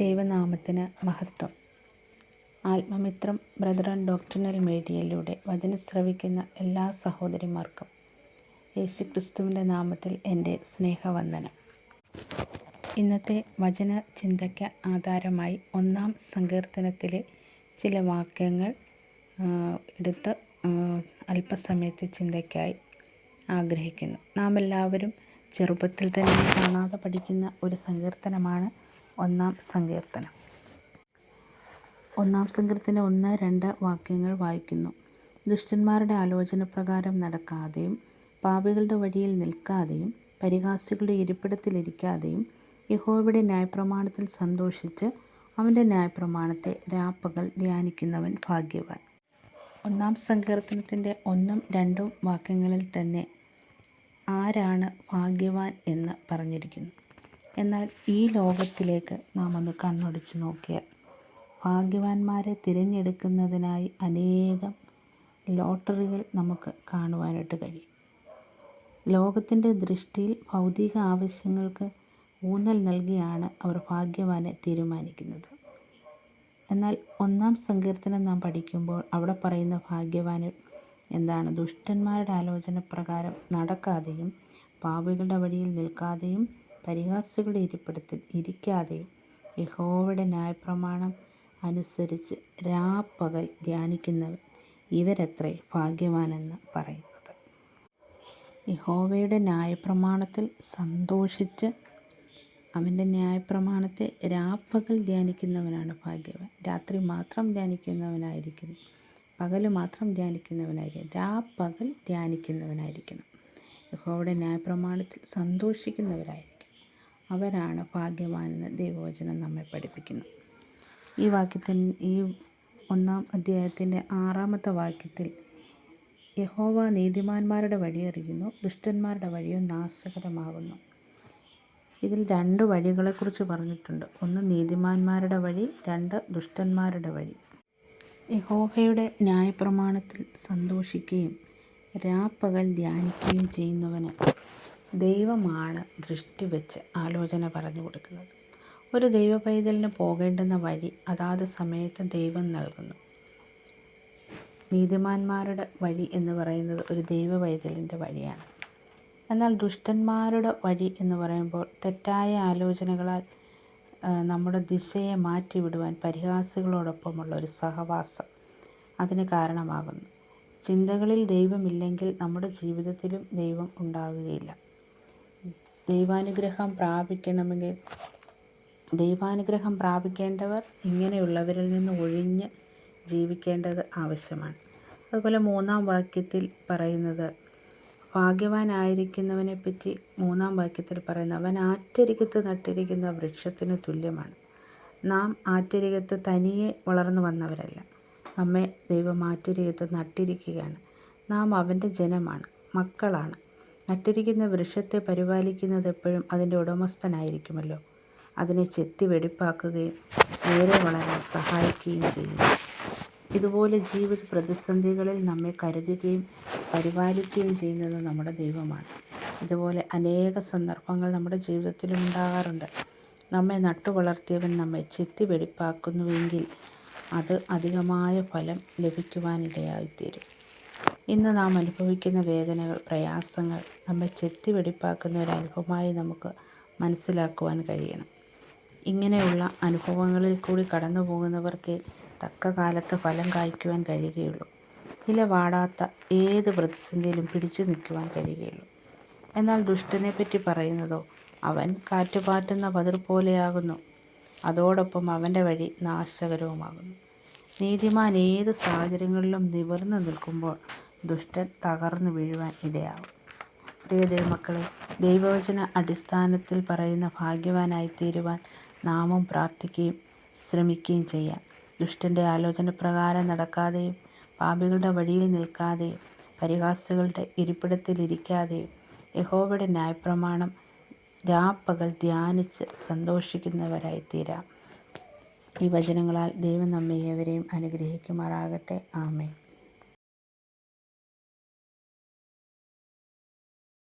ദൈവനാമത്തിന് മഹത്വം. ആത്മമിത്രം brother and doctrinal മീഡിയയിലൂടെ വചന ശ്രവിക്കുന്ന എല്ലാ സഹോദരിമാർക്കും യേശു ക്രിസ്തുവിന്റെ നാമത്തിൽ എന്റെ സ്നേഹവന്ദനം. ഇന്നത്തെ വചന ചിന്തയ്ക്ക് ആധാരമായി ഒന്നാം സങ്കീർത്തനത്തിലെ ചില വാക്യങ്ങൾ എടുത്ത് അല്പസമയത്തെ ചിന്തയ്ക്കായി ആഗ്രഹിക്കുന്നു. നാം എല്ലാവരും ചെറുപ്പത്തിൽ തന്നെ കാണാതെ പഠിക്കുന്ന ഒരു സങ്കീർത്തനമാണ് ഒന്നാം സങ്കീർത്തനം. ഒന്നാം സങ്കീർത്തനം ഒന്ന് രണ്ട് വാക്യങ്ങൾ വായിക്കുന്നു. ദുഷ്ടന്മാരുടെ ആലോചന പ്രകാരം നടക്കാതെയും പാപികളുടെ വഴിയിൽ നിൽക്കാതെയും പരിഹാസികളുടെ ഇരിപ്പിടത്തിലിരിക്കാതെയും യഹോവയുടെ ന്യായപ്രമാണത്തിൽ സന്തോഷിച്ച് അവന്റെ ന്യായപ്രമാണത്തെ രാപ്പകൽ ധ്യാനിക്കുന്നവൻ ഭാഗ്യവാൻ. ഒന്നാം സങ്കീർത്തനത്തിന്റെ ഒന്നും രണ്ടും വാക്യങ്ങളിൽ തന്നെ ആരാണ് ഭാഗ്യവാൻ എന്ന് പറഞ്ഞിരിക്കുന്നു. എന്നാൽ ഈ ലോകത്തിലേക്ക് നാം ഒന്ന് കണ്ണൊടിച്ച് നോക്കിയാൽ ഭാഗ്യവാന്മാരെ തിരഞ്ഞെടുക്കുന്നതിനായി അനേകം ലോട്ടറികൾ നമുക്ക് കാണുവാനായിട്ട് കഴിയും. ലോകത്തിന്റെ ദൃഷ്ടിയിൽ ഭൗതിക ആവശ്യങ്ങൾക്ക് ഊന്നൽ നൽകിയാണ് അവർ ഭാഗ്യവാനെ തീരുമാനിക്കുന്നത്. എന്നാൽ ഒന്നാം സങ്കീർത്തനം നാം പഠിക്കുമ്പോൾ അവിടെ പറയുന്ന ഭാഗ്യവാന് എന്താണ്? ദുഷ്ടന്മാരുടെ ആലോചന പ്രകാരം നടക്കാതെയും പാവികളുടെ വഴിയിൽ നിൽക്കാതെയും പരിഹാസികളുടെ ഇരിപ്പിടത്തിൽ ഇരിക്കാതെ യഹോവയുടെ ന്യായപ്രമാണം അനുസരിച്ച് രാപ്പകൽ ധ്യാനിക്കുന്നവർ ഇവരത്രേ ഭാഗ്യവാനെന്ന് പറയുന്നത്. യഹോവയുടെ ന്യായപ്രമാണത്തിൽ സന്തോഷിച്ച് അവന്റെ ന്യായപ്രമാണത്തെ രാപ്പകൽ ധ്യാനിക്കുന്നവനാണ് ഭാഗ്യവാൻ. രാത്രി മാത്രം ധ്യാനിക്കുന്നവനായിരിക്കും പകൽ മാത്രം ധ്യാനിക്കുന്നവനായിരിക്കും രാപ്പകൽ ധ്യാനിക്കുന്നവനായിരിക്കണം. യഹോവയുടെ ന്യായപ്രമാണത്തിൽ സന്തോഷിക്കുന്നവരായിരിക്കും അവരാണ് ഭാഗ്യവാനെന്ന് ദൈവവചനം നമ്മെ പഠിപ്പിക്കുന്നു. ഈ വാക്യത്തിൽ ഈ ഒന്നാം അധ്യായത്തിന്റെ ആറാമത്തെ വാക്യത്തിൽ യഹോവ നീതിമാന്മാരുടെ വഴി അറിയുന്നു ദുഷ്ടന്മാരുടെ വഴിയോ നാശകരമാകുന്നു. ഇതിൽ രണ്ട് വഴികളെക്കുറിച്ച് പറഞ്ഞിട്ടുണ്ട്. ഒന്ന് നീതിമാന്മാരുടെ വഴി രണ്ട് ദുഷ്ടന്മാരുടെ വഴി. യഹോവയുടെ ന്യായപ്രമാണത്തിൽ സന്തോഷിക്കുകയും രാപ്പകൽ ധ്യാനിക്കുകയും ചെയ്യുന്നവന് ദൈവമാണ് ദൃഷ്ടി വെച്ച് ആലോചന പറഞ്ഞു കൊടുക്കുന്നത്. ഒരു ദൈവ പൈതലിന് പോകേണ്ടുന്ന വഴി അതാത് സമയത്ത് ദൈവം നൽകുന്നു. നീതിമാന്മാരുടെ വഴി എന്ന് പറയുന്നത് ഒരു ദൈവ പൈതലിന്റെ വഴിയാണ്. എന്നാൽ ദുഷ്ടന്മാരുടെ വഴി എന്ന് പറയുമ്പോൾ തെറ്റായ ആലോചനകളാൽ നമ്മുടെ ദിശയെ മാറ്റിവിടുവാൻ പരിഹാസികളോടൊപ്പമുള്ള ഒരു സഹവാസം അതിന് കാരണമാകുന്നു. ചിന്തകളിൽ ദൈവമില്ലെങ്കിൽ നമ്മുടെ ജീവിതത്തിലും ദൈവം ഉണ്ടാകുകയില്ല. ദൈവാനുഗ്രഹം പ്രാപിക്കണമെങ്കിൽ ദൈവാനുഗ്രഹം പ്രാപിക്കേണ്ടവർ ഇങ്ങനെയുള്ളവരിൽ നിന്ന് ഒഴിഞ്ഞ് ജീവിക്കേണ്ടത് ആവശ്യമാണ്. അതുപോലെ മൂന്നാം വാക്യത്തിൽ പറയുന്നത് ഭാഗ്യവാനായിരിക്കുന്നവനെ പറ്റി മൂന്നാം വാക്യത്തിൽ പറയുന്നത് അവൻ ആറ്റരികത്ത് നട്ടിരിക്കുന്ന വൃക്ഷത്തിന് തുല്യമാണ്. നാം ആറ്റരികത്ത് തനിയെ വളർന്നു വന്നവരല്ല. നമ്മെ ദൈവം ആറ്റരികത്ത് നട്ടിരിക്കുകയാണ്. നാം അവന്റെ ജനമാണ് മക്കളാണ്. നട്ടിരിക്കുന്ന വൃക്ഷത്തെ പരിപാലിക്കുന്നത് എപ്പോഴും അതിന്റെ ഉടമസ്ഥനായിരിക്കുമല്ലോ. അതിനെ ചെത്തി വെടിപ്പാക്കുകയും നേരെ വളരാൻ സഹായിക്കുകയും ചെയ്യുന്നു. ഇതുപോലെ ജീവിത പ്രതിസന്ധികളിൽ നമ്മെ കരുതുകയും പരിപാലിക്കുകയും ചെയ്യുന്നത് നമ്മുടെ ദൈവമാണ്. ഇതുപോലെ അനേക സന്ദർഭങ്ങൾ നമ്മുടെ ജീവിതത്തിലും ഉണ്ടാകാറുണ്ട്. നമ്മെ നട്ടു വളർത്തിയവൻ നമ്മെ ചെത്തി വെടിപ്പാക്കുന്നുവെങ്കിൽ അത് അധികമായ ഫലം ലഭിക്കുവാനിടയായിത്തീരും. ഇന്ന് നാം അനുഭവിക്കുന്ന വേദനകൾ പ്രയാസങ്ങൾ നമ്മെ ചെത്തി വെടിപ്പാക്കുന്ന ഒരു അനുഭവമായി നമുക്ക് മനസ്സിലാക്കുവാൻ കഴിയണം. ഇങ്ങനെയുള്ള അനുഭവങ്ങളിൽ കൂടി കടന്നു പോകുന്നവർക്ക് തക്ക കാലത്ത് ഫലം കായ്ക്കുവാൻ കഴിയുകയുള്ളൂ. ഇല വാടാത്ത ഏത് പ്രതിസന്ധിയിലും പിടിച്ചു നിൽക്കുവാൻ കഴിയുകയുള്ളൂ. എന്നാൽ ദുഷ്ടനെ പറ്റി പറയുന്നതോ അവൻ കാറ്റുപാറ്റുന്ന പതിർ പോലെയാകുന്നു. അതോടൊപ്പം അവന്റെ വഴി നാശകരവുമാകുന്നു. നീതിമാൻ ഏത് സാഹചര്യങ്ങളിലും നിവർന്നു നിൽക്കുമ്പോൾ ദുഷ്ടൻ തകർന്നു വീഴുവാൻ ഇടയാകും പ്രിയ ദൈവമക്കളെ ദൈവവചന അടിസ്ഥാനത്തിൽ പറയുന്ന ഭാഗ്യവാനായി തീരുവാൻ നാമും പ്രാർത്ഥിക്കുകയും ശ്രമിക്കുകയും ചെയ്യാം. ദുഷ്ടന്റെ ആലോചന പ്രകാരം നടക്കാതെയും പാപികളുടെ വഴിയിൽ നിൽക്കാതെയും പരിഹാസികളുടെ ഇരിപ്പിടത്തിലിരിക്കാതെയും യഹോവയുടെ ന്യായപ്രമാണം രാപ്പകൽ ധ്യാനിച്ച് സന്തോഷിക്കുന്നവരായി തീരാം ഈ വചനങ്ങളാൽ ദൈവം നമ്മെ ഏവരെയും അനുഗ്രഹിക്കുമാറാകട്ടെ. ആമേ